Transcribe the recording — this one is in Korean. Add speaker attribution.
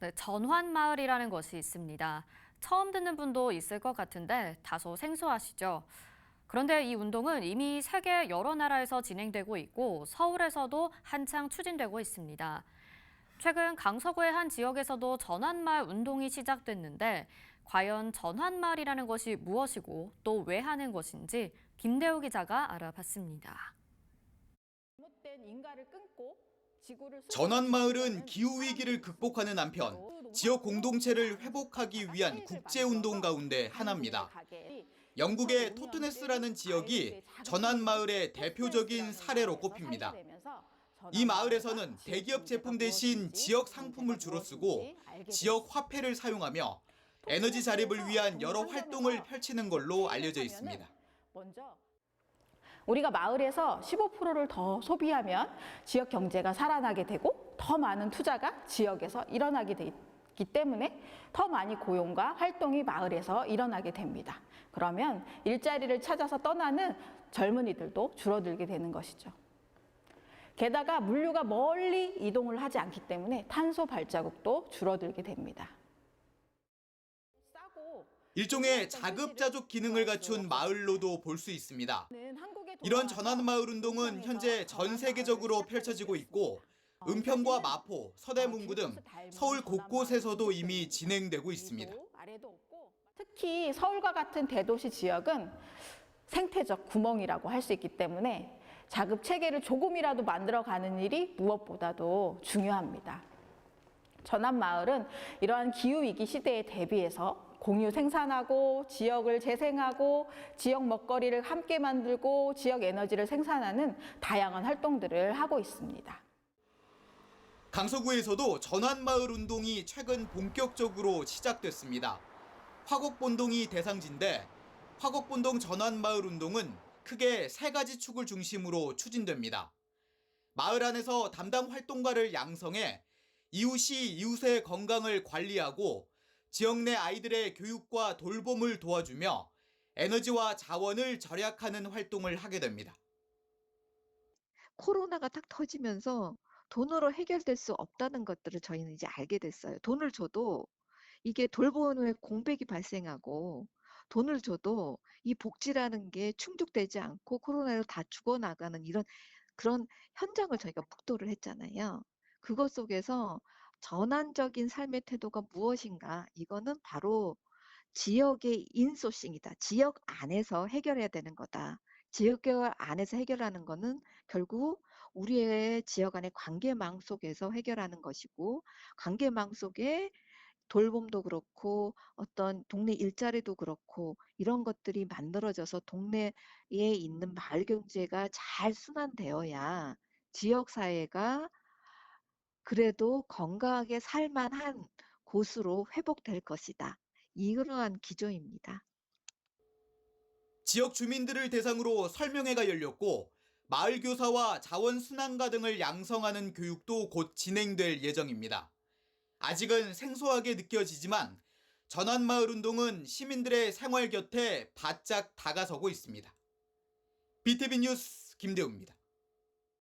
Speaker 1: 네, 전환마을이라는 것이 있습니다. 처음 듣는 분도 있을 것 같은데 다소 생소하시죠? 그런데 이 운동은 이미 세계 여러 나라에서 진행되고 있고 서울에서도 한창 추진되고 있습니다. 최근 강서구의 한 지역에서도 전환마을 운동이 시작됐는데 과연 전환마을이라는 것이 무엇이고 또 왜 하는 것인지 김대우 기자가 알아봤습니다.
Speaker 2: 잘못된 인가를 끊고
Speaker 3: 전환마을은 기후위기를 극복하는 한편 지역 공동체를 회복하기 위한 국제운동 가운데 하나입니다. 영국의 토트네스라는 지역이 전환마을의 대표적인 사례로 꼽힙니다. 이 마을에서는 대기업 제품 대신 지역 상품을 주로 쓰고 지역 화폐를 사용하며 에너지 자립을 위한 여러 활동을 펼치는 걸로 알려져 있습니다.
Speaker 2: 우리가 마을에서 15%를 더 소비하면 지역 경제가 살아나게 되고 더 많은 투자가 지역에서 일어나게 되기 때문에 더 많이 고용과 활동이 마을에서 일어나게 됩니다. 그러면 일자리를 찾아서 떠나는 젊은이들도 줄어들게 되는 것이죠. 게다가 물류가 멀리 이동을 하지 않기 때문에 탄소 발자국도 줄어들게 됩니다.
Speaker 3: 일종의 자급자족 기능을 갖춘 마을로도 볼 수 있습니다. 이런 전환마을 운동은 현재 전 세계적으로 펼쳐지고 있고 은평과 마포, 서대문구 등 서울 곳곳에서도 이미 진행되고 있습니다.
Speaker 2: 특히 서울과 같은 대도시 지역은 생태적 구멍이라고 할 수 있기 때문에 자급 체계를 조금이라도 만들어가는 일이 무엇보다도 중요합니다. 전환마을은 이러한 기후 위기 시대에 대비해서 공유 생산하고 지역을 재생하고 지역 먹거리를 함께 만들고 지역 에너지를 생산하는 다양한 활동들을 하고 있습니다.
Speaker 3: 강서구에서도 전환마을 운동이 최근 본격적으로 시작됐습니다. 화곡본동이 대상지인데 화곡본동 전환마을 운동은 크게 세 가지 축을 중심으로 추진됩니다. 마을 안에서 담당 활동가를 양성해 이웃이 이웃의 건강을 관리하고 지역 내 아이들의 교육과 돌봄을 도와주며 에너지와 자원을 절약하는 활동을 하게 됩니다.
Speaker 4: 코로나가 딱 터지면서 돈으로 해결될 수 없다는 것들을 저희는 이제 알게 됐어요. 돈을 줘도 이게 돌봄에 공백이 발생하고 돈을 줘도 이 복지라는 게 충족되지 않고 코로나로 다 죽어나가는 이런 그런 현장을 저희가 북도를 했잖아요. 그것 속에서 전환적인 삶의 태도가 무엇인가? 이거는 바로 지역의 인소싱이다. 지역 안에서 해결해야 되는 거다. 지역 안에서 해결하는 거는 결국 우리의 지역 안의 관계망 속에서 해결하는 것이고 관계망 속에 돌봄도 그렇고 어떤 동네 일자리도 그렇고 이런 것들이 만들어져서 동네에 있는 마을 경제가 잘 순환되어야 지역 사회가 그래도 건강하게 살만한 곳으로 회복될 것이다. 이러한 기조입니다.
Speaker 3: 지역 주민들을 대상으로 설명회가 열렸고 마을 교사와 자원 순환가 등을 양성하는 교육도 곧 진행될 예정입니다. 아직은 생소하게 느껴지지만 전환마을 운동은 시민들의 생활 곁에 바짝 다가서고 있습니다. BTV 뉴스 김대우입니다.